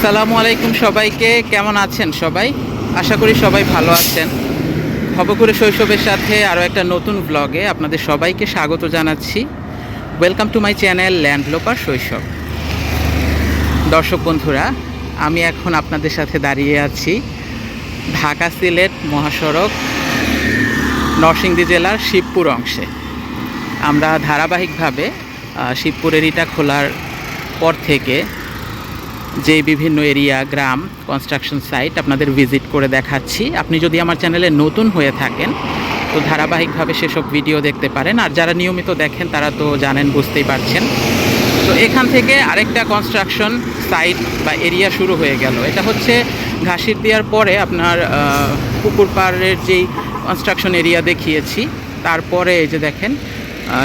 আসসালামু আলাইকুম সবাইকে। কেমন আছেন সবাই? আশা করি সবাই ভালো আছেন। ভবপুরে শৈশবের সাথে আরও একটা নতুন ব্লগে আপনাদের সবাইকে স্বাগত জানাচ্ছি। Welcome to my channel landloper শৈশব দর্শক বন্ধুরা, আমি এখন আপনাদের সাথে দাঁড়িয়ে আছি ঢাকা সিলেট মহাসড়ক, নরসিংদী জেলার শিবপুর অংশে। আমরা ধারাবাহিকভাবে শিবপুরের ইটা খোলার পর থেকে যে বিভিন্ন এরিয়া, গ্রাম কনস্ট্রাকশন সাইট আপনাদের ভিজিট করে দেখাচ্ছি। আপনি যদি আমার চ্যানেলে নতুন হয়ে থাকেন, তো ধারাবাহিকভাবে সেসব ভিডিও দেখতে পারেন। আর যারা নিয়মিত দেখেন, তারা তো জানেন, বুঝতেই পারছেন। তো এখান থেকে আরেকটা কনস্ট্রাকশন সাইট বা এরিয়া শুরু হয়ে গেল। এটা হচ্ছে ঘাসির দেওয়ার পরে আপনার পুকুর পাড়ের যেই কনস্ট্রাকশন এরিয়া দেখিয়েছি, তারপরে এই যে দেখেন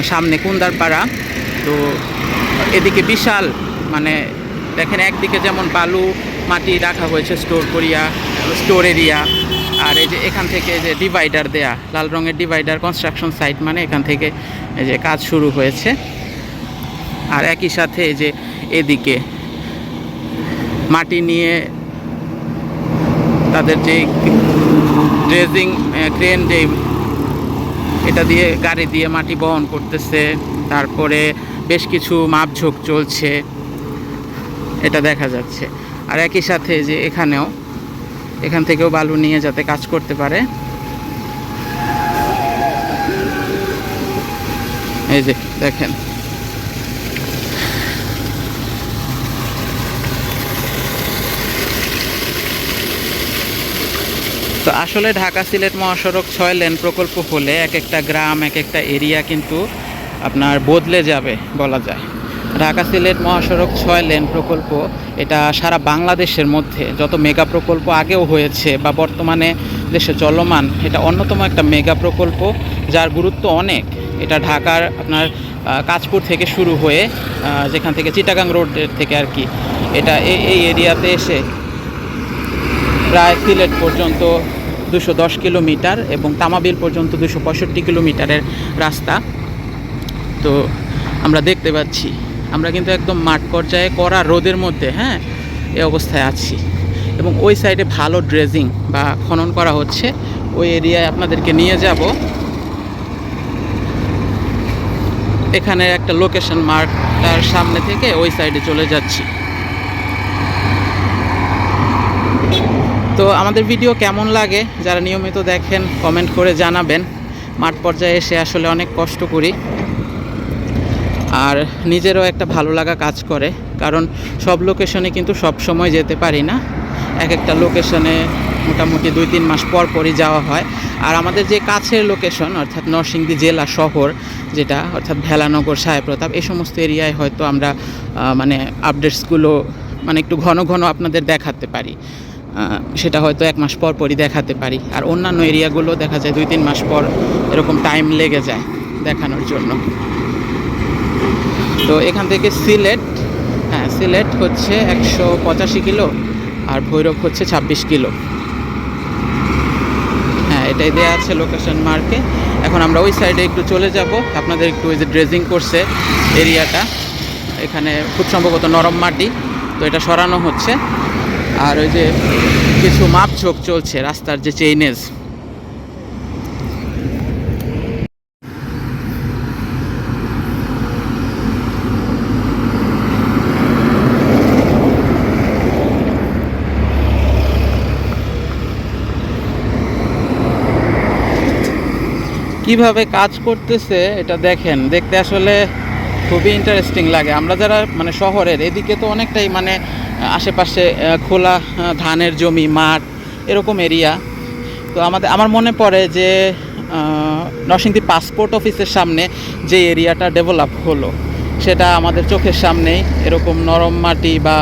সামনে কুন্দারপাড়া। তো এদিকে বিশাল মানে দেখেন একদিকে যেমন বালু মাটি রাখা হয়েছে স্টোর করিয়া, স্টোর এরিয়া, আর এই যে এখান থেকে যে ডিভাইডার দেয়া, লাল রঙের ডিভাইডার কনস্ট্রাকশন সাইট মানে এখান থেকে এই যে কাজ শুরু হয়েছে। আর একই সাথে এই যে এদিকে মাটি নিয়ে তাদের যে ড্রেজিং ক্রেন যে এটা দিয়ে গাড়ি দিয়ে মাটি বহন করতেছে, তারপরে বেশ কিছু মাপঝোঁক চলছে। এটা দেখা যাচ্ছে। আর একই সাথে যে এখানেও, এখান থেকেও বালু নিয়ে যাতে কাজ করতে পারে। এই যে, দেখেন। তো আসলে ঢাকা সিলেট মহাসড়ক ছয় লেন প্রকল্প হলে এক একটা গ্রাম, এক একটা এরিয়া কিন্তু আপনার বদলে যাবে বলা যায়। ঢাকা সিলেট মহাসড়ক ছয় লেন প্রকল্প এটা সারা বাংলাদেশের মধ্যে যত মেগা প্রকল্প আগেও হয়েছে বা বর্তমানে দেশে চলমান এটা অন্যতম একটা মেগা প্রকল্প যার গুরুত্ব অনেক। এটা ঢাকার আপনার আহ, কাঁচপুর থেকে শুরু হয়ে যেখান থেকে চিটাগাং রোডের থেকে আর কি এটা এই এই এরিয়াতে এসে প্রায় সিলেট পর্যন্ত দুশো দশ কিলোমিটার এবং তামাবিল পর্যন্ত দুশো পঁয়ষট্টি কিলোমিটারের রাস্তা। তো আমরা দেখতে পাচ্ছি। আমরা কিন্তু একদম মাঠ পর্যায়ে করা রোদের মধ্যে হ্যাঁ এ অবস্থায় আছি। এবং ওই সাইডে ভালো ড্রেজিং বা খনন করা হচ্ছে। ওই এরিয়ায় আপনাদেরকে নিয়ে যাব। এখানে একটা লোকেশন মার্ক তার সামনে থেকে ওই সাইডে চলে যাচ্ছি। তো আমাদের ভিডিও কেমন লাগে যারা নিয়মিত দেখেন, কমেন্ট করে জানাবেন। মাঠ পর্যায়ে এসে আসলে অনেক কষ্ট করি। আর নিজেরও একটা ভালো লাগা কাজ করে, কারণ সব লোকেশনে কিন্তু সব সময় যেতে পারি না। এক একটা লোকেশনে মোটামুটি দুই তিন মাস পর পরই যাওয়া হয়। আর আমাদের যে কাছের লোকেশন অর্থাৎ নরসিংদী জেলা শহর, যেটা অর্থাৎ ভেলানগর, সাহেবপ্রতাপ, এই সমস্ত এরিয়ায় হয়তো আমরা মানে আপডেটসগুলো মানে একটু ঘন ঘন আপনাদের দেখাতে পারি। সেটা হয়তো এক মাস পর পরই দেখাতে পারি। আর অন্যান্য এরিয়াগুলো দেখা যায় দুই তিন মাস পর এরকম টাইম লেগে যায় দেখানোর জন্য। তো এখান থেকে সিলেট হ্যাঁ সিলেট হচ্ছে একশো পঁচাশি কিলো আর ভৈরব হচ্ছে ছাব্বিশ কিলো। হ্যাঁ এটাই দেওয়া আছে লোকেশন মার্কে এখন আমরা ওই সাইডে একটু চলে যাব। আপনাদের একটু ওই যে ড্রেজিং করছে এরিয়াটা এখানে খুব সম্ভবত নরম মাটি, তো এটা সরানো হচ্ছে। আর ওই যে কিছু মাপ মাপঝোঁক চলছে রাস্তার যে চেইনেজ কীভাবে কাজ করতেছে এটা দেখেন। দেখতে আসলে খুবই ইন্টারেস্টিং লাগে। আমরা যারা মানে শহরের, এদিকে তো অনেকটাই মানে আশেপাশে খোলা ধানের জমি, মাঠ এরকম এরিয়া তো আমাদের, আমার মনে পড়ে যে নরসিংদী পাসপোর্ট অফিসের সামনে যে এরিয়াটা ডেভেলপ হলো, সেটা আমাদের চোখের সামনেই এরকম নরম মাটি বা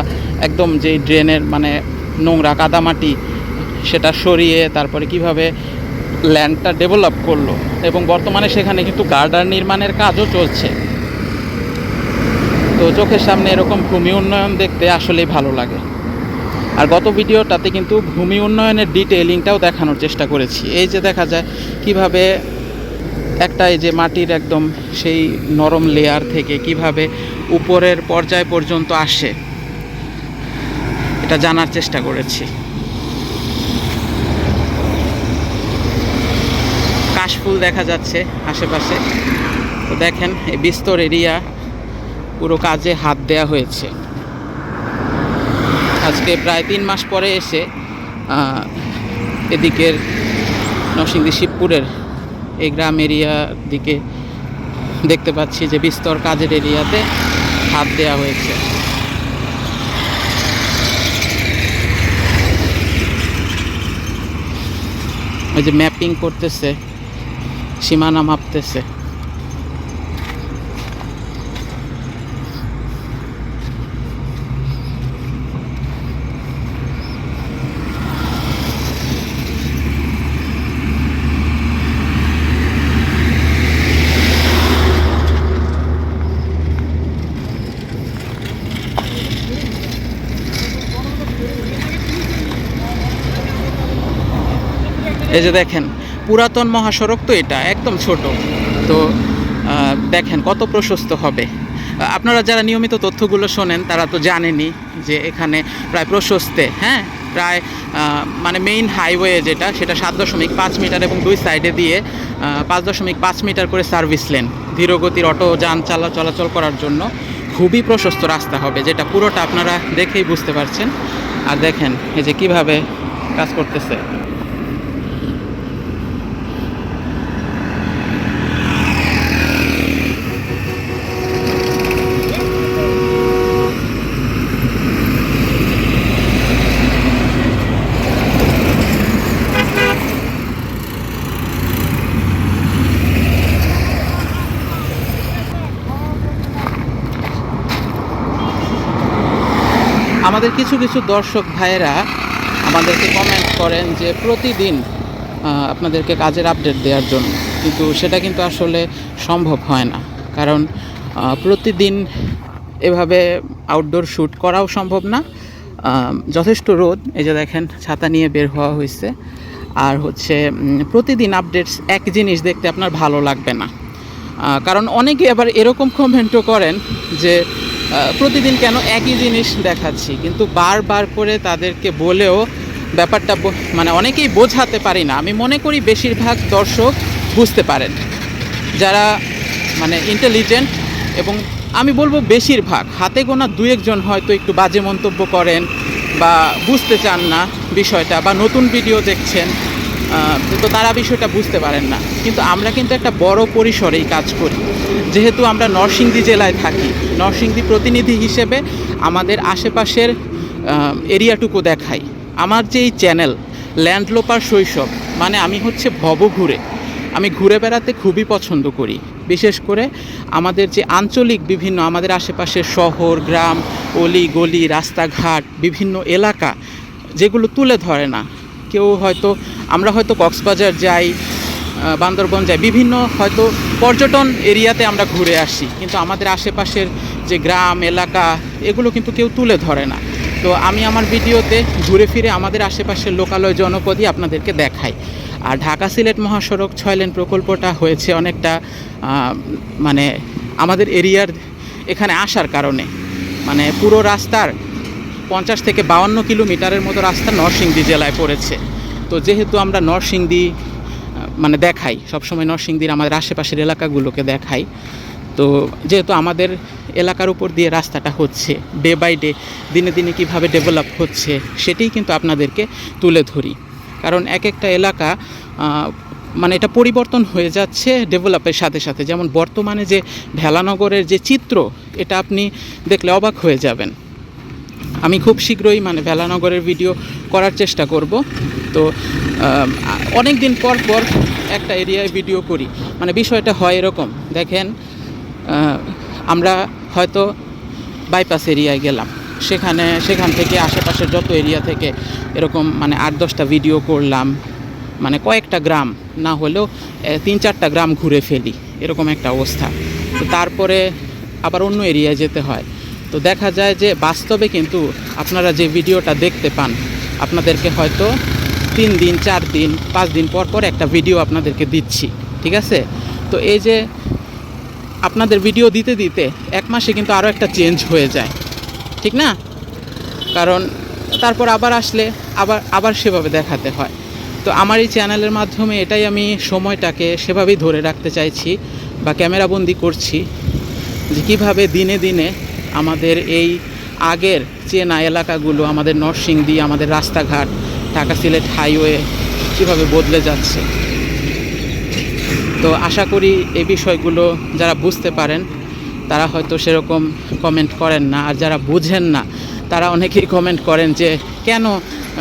একদম যেই ড্রেনের মানে নোংরা কাদামাটি সেটা সরিয়ে তারপরে কীভাবে ল্যান্ডটা ডেভেলপ করল এবং বর্তমানে সেখানে কিন্তু গার্ডার নির্মাণের কাজও চলছে। তো চোখের সামনে এরকম ভূমি উন্নয়ন দেখতে আসলেই ভালো লাগে। আর গত ভিডিওটাতে কিন্তু ভূমি উন্নয়নের ডিটেইলিংটাও দেখানোর চেষ্টা করেছি। এই যে দেখা যায় কীভাবে একটা এই যে মাটির একদম সেই নরম লেয়ার থেকে কীভাবে উপরের পর্যায় পর্যন্ত আসে, এটা জানার চেষ্টা করেছি। কাশফুল দেখা যাচ্ছে আশেপাশে। তো দেখেন, এই বিস্তর এরিয়া, পুরো কাজে হাত দেয়া হয়েছে। আজকে প্রায় তিন মাস পরে এসে এদিকের নরসিংদী শিবপুরের এই গ্রাম এরিয়ার দিকে দেখতে পাচ্ছি যে বিস্তর কাজের এরিয়াতে হাত দেওয়া হয়েছে। ওই যে ম্যাপিং করতেছে সীমানা মাপতেছে। এই যে দেখেন পুরাতন মহাসড়ক তো এটা, একদম ছোট। তো দেখেন কত প্রশস্ত হবে। আপনারা যারা নিয়মিত তথ্যগুলো শোনেন, তারা তো জানেনই যে এখানে প্রায় প্রশস্তে হ্যাঁ? প্রায় মানে মেইন হাইওয়ে যেটা, সেটা সাত দশমিক পাঁচ মিটার এবং দুই সাইডে দিয়ে পাঁচ দশমিক পাঁচ মিটার করে সার্ভিস লেন ধীরগতির অটো, যান চালা, চলাচল করার জন্য খুবই প্রশস্ত রাস্তা হবে, যেটা পুরোটা আপনারা দেখেই বুঝতে পারছেন। আর দেখেন, এই যে কীভাবে কাজ করতেছে। আমাদের কিছু কিছু দর্শক ভাইয়েরা আমাদেরকে কমেন্ট করেন যে প্রতিদিন আপনাদেরকে কাজের আপডেট দেওয়ার জন্য। কিন্তু সেটা কিন্তু আসলে সম্ভব হয় না। কারণ প্রতিদিন এভাবে আউটডোর শ্যুট করাও সম্ভব না। যথেষ্ট রোদ, এই যে দেখেন, ছাতা নিয়ে বের হওয়া হয়েছে। আর হচ্ছে প্রতিদিন আপডেটস এক জিনিস দেখতে আপনার ভালো লাগবে না। কারণ অনেকে আবার এরকম কমেন্টও করেন যে প্রতিদিন কেন একই জিনিস দেখাচ্ছি? কিন্তু বারবার করে তাদেরকে বলেও ব্যাপারটা মানে অনেকেই বোঝাতে পারি না। আমি মনে করি বেশিরভাগ দর্শক বুঝতে পারেন। যারা মানে ইন্টেলিজেন্ট এবং আমি বলব বেশিরভাগ, হাতে গোনা দু একজন হয়তো একটু বাজে মন্তব্য করেন বা বুঝতে চান না বিষয়টা বা নতুন ভিডিও দেখছেন। তো তারা বিষয়টা বুঝতে পারেন না। কিন্তু আমরা কিন্তু একটা বড় পরিসরেই কাজ করি। যেহেতু আমরা নরসিংদী জেলায় থাকি, নরসিংদী প্রতিনিধি হিসেবে আমাদের আশেপাশের এরিয়াটুকু দেখাই। আমার যে এই চ্যানেল, ল্যান্ডলোপার শৈশব মানে আমি হচ্ছে ভব ঘুরে আমি ঘুরে বেড়াতে খুবই পছন্দ করি। বিশেষ করে আমাদের যে আঞ্চলিক বিভিন্ন আমাদের আশেপাশের শহর, গ্রাম অলি গলি রাস্তাঘাট, বিভিন্ন এলাকা, যেগুলো তুলে ধরে না কেউ হয়তো, আমরা হয়তো কক্সবাজার যাই বান্দরবন যাই, বিভিন্ন হয়তো পর্যটন এরিয়াতে আমরা ঘুরে আসি। কিন্তু আমাদের আশেপাশের যে গ্রাম, এলাকা, এগুলো কিন্তু কেউ তুলে ধরে না। তো আমি আমার ভিডিওতে ঘুরে ফিরে আমাদের আশেপাশের লোকালয় জনপদই আপনাদেরকে দেখাই। আর ঢাকা সিলেট মহাসড়ক ছয় লেন প্রকল্পটা হয়েছে অনেকটা মানে আমাদের এরিয়ার এখানে আসার কারণে। মানে পুরো রাস্তার পঞ্চাশ থেকে বাউন্ন কিলোমিটারের মতো রাস্তা নরসিংদী জেলায় পড়েছে। তো যেহেতু আমরা নরসিংদী মানে দেখাই, সবসময় নরসিংদীর আমাদের আশেপাশের এলাকাগুলোকে দেখাই, তো যেহেতু আমাদের এলাকার উপর দিয়ে রাস্তাটা হচ্ছে ডে বাই ডে দিনে দিনে কীভাবে ডেভেলপ হচ্ছে, সেটাই কিন্তু আপনাদেরকে তুলে ধরি। কারণ এক একটা এলাকা মানে এটা পরিবর্তন হয়ে যাচ্ছে ডেভেলপের সাথে সাথে। যেমন বর্তমানে যে ভেলানগরের যে চিত্র, এটা আপনি দেখলে অবাক হয়ে যাবেন। আমি খুব শীঘ্রই মানে ভেলানগরের ভিডিও করার চেষ্টা করব। তো অনেক দিন পর পর একটা এরিয়ায় ভিডিও করি। মানে বিষয়টা হয় এরকম, দেখেন আমরা হয়তো বাইপাস এরিয়ায় গেলাম। সেখানে, সেখান থেকে আশেপাশের যত এরিয়া থেকে এরকম মানে আট দশটা ভিডিও করলাম। মানে কয়েকটা গ্রাম, না হলেও তিন চারটা গ্রাম ঘুরে ফেলি, এরকম একটা অবস্থা। তো তারপরে আবার অন্য এরিয়ায় যেতে হয়। তো দেখা যায় যে বাস্তবে কিন্তু আপনারা যে ভিডিওটা দেখতে পান, আপনাদেরকে হয়তো তিন দিন, চার দিন, পাঁচ দিন পর পর একটা ভিডিও আপনাদেরকে দিচ্ছি, ঠিক আছে? তো এই যে আপনাদের ভিডিও দিতে দিতে এক মাসে কিন্তু আরও একটা চেঞ্জ হয়ে যায়, ঠিক না? কারণ তারপর আবার আসলে আবার আবার সেভাবে দেখাতে হয়। তো আমার এই চ্যানেলের মাধ্যমে এটাই আমি সময়টাকে সেভাবেই ধরে রাখতে চাইছি বা ক্যামেরাবন্দি করছি যে কীভাবে দিনে দিনে আমাদের এই আগের চেনা এলাকাগুলো, আমাদের নরসিংদী, আমাদের রাস্তাঘাট, ঢাকা সিলেট হাইওয়ে কীভাবে বদলে যাচ্ছে? তো আশা করি এই বিষয়গুলো যারা বুঝতে পারেন, তারা হয়তো সেরকম কমেন্ট করেন না। আর যারা বুঝেন না, তারা অনেকেই কমেন্ট করেন যে, কেন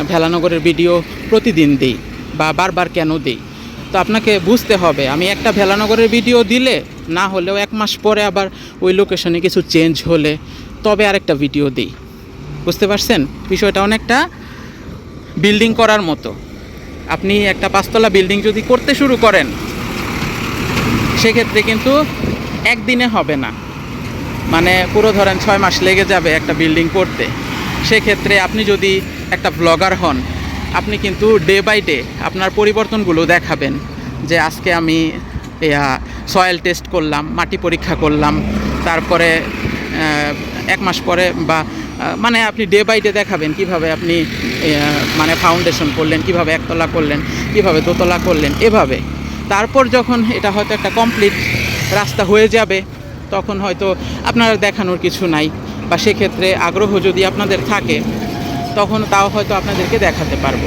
ভেলানগরের ভিডিও প্রতিদিন দিই বা বারবার কেন দিই? তো আপনাকে বুঝতে হবে। আমি একটা ভেলানগরের ভিডিও দিলে, না হলেও এক মাস পরে আবার ওই লোকেশনে কিছু চেঞ্জ হলে তবে আরেকটা ভিডিও দিই। বুঝতে পারছেন? বিষয়টা অনেকটা বিল্ডিং করার মতো। আপনি একটা পাঁচতলা বিল্ডিং যদি করতে শুরু করেন, সেক্ষেত্রে কিন্তু একদিনে হবে না। মানে পুরো ধরেন ছয় মাস লেগে যাবে একটা বিল্ডিং করতে। সেক্ষেত্রে আপনি যদি একটা ব্লগার হন আপনি কিন্তু ডে বাই ডে আপনার পরিবর্তনগুলো দেখাবেন যে আজকে আমি সয়েল টেস্ট করলাম, মাটি পরীক্ষা করলাম, তারপরে এক মাস পরে বা মানে আপনি ডে বাই ডে দেখাবেন কীভাবে আপনি মানে ফাউন্ডেশন করলেন, কীভাবে একতলা করলেন, কীভাবে দোতলা করলেন, এভাবে। তারপর যখন এটা হয়তো একটা কমপ্লিট রাস্তা হয়ে যাবে, তখন হয়তো আপনার দেখানোর কিছু নাই। বা সেক্ষেত্রে আগ্রহ যদি আপনাদের থাকে তখন তাও হয়তো আপনাদেরকে দেখাতে পারব।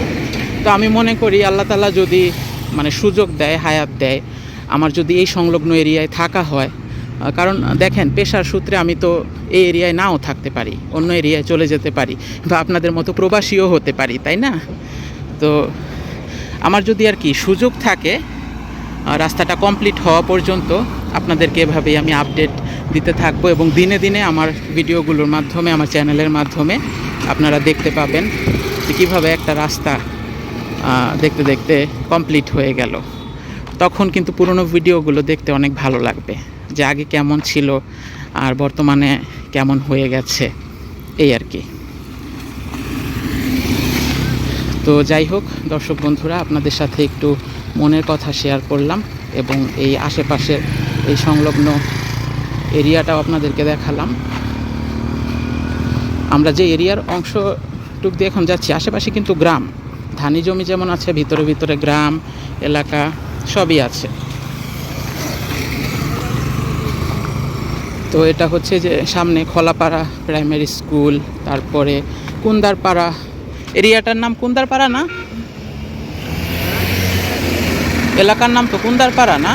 তো আমি মনে করি আল্লাহ তালা যদি মানে সুযোগ দেয়, হায়াত দেয়, আমার যদি এই সংলগ্ন এরিয়ায় থাকা হয় কারণ দেখেন, পেশার সূত্রে আমি তো এই এরিয়ায় নাও থাকতে পারি, অন্য এরিয়ায় চলে যেতে পারি, বা আপনাদের মতো প্রবাসীও হতে পারি, তাই না? তো আমার যদি আর কি সুযোগ থাকে রাস্তাটা কমপ্লিট হওয়া পর্যন্ত আপনাদেরকে এভাবেই আমি আপডেট দিতে থাকব এবং দিনে দিনে আমার ভিডিওগুলোর মাধ্যমে, আমার চ্যানেলের মাধ্যমে আপনারা দেখতে পাবেন যে কীভাবে একটা রাস্তা দেখতে দেখতে কমপ্লিট হয়ে গেল। তখন কিন্তু পুরনো ভিডিওগুলো দেখতে অনেক ভালো লাগবে যে আগে কেমন ছিল আর বর্তমানে কেমন হয়ে গেছে, এই আর কি। তো যাই হোক, দর্শক বন্ধুরা, আপনাদের সাথে একটু মনের কথা শেয়ার করলাম এবং এই আশেপাশের এই সংলগ্ন এরিয়াটাও আপনাদেরকে দেখালাম। আমরা যে এরিয়ার অংশটুক দিয়ে এখন যাচ্ছি, আশেপাশে কিন্তু গ্রাম। ধানি জমি যেমন আছে, ভিতরে ভিতরে গ্রাম, এলাকা, সবই আছে। তো এটা হচ্ছে যে সামনে খোলাপাড়া প্রাইমারি স্কুল, তারপরে কুন্দারপাড়া। এরিয়াটার নাম কুন্দারপাড়া না? এলাকার নাম তো কুন্দারপাড়া না?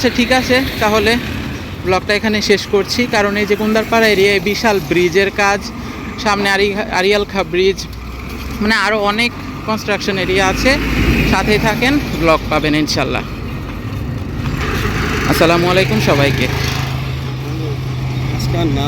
আচ্ছা ঠিক আছে, তাহলে ব্লগটা এখানে শেষ করছি। কারণ এই যে কুন্দারপাড়া এরিয়ায় বিশাল ব্রিজের কাজ, সামনে আরি আরিয়ালখা ব্রিজ মানে আরও অনেক কনস্ট্রাকশন এরিয়া আছে। সাথেই থাকেন, ব্লগ পাবেন ইনশাল্লাহ। আসসালামু আলাইকুম সবাইকে। না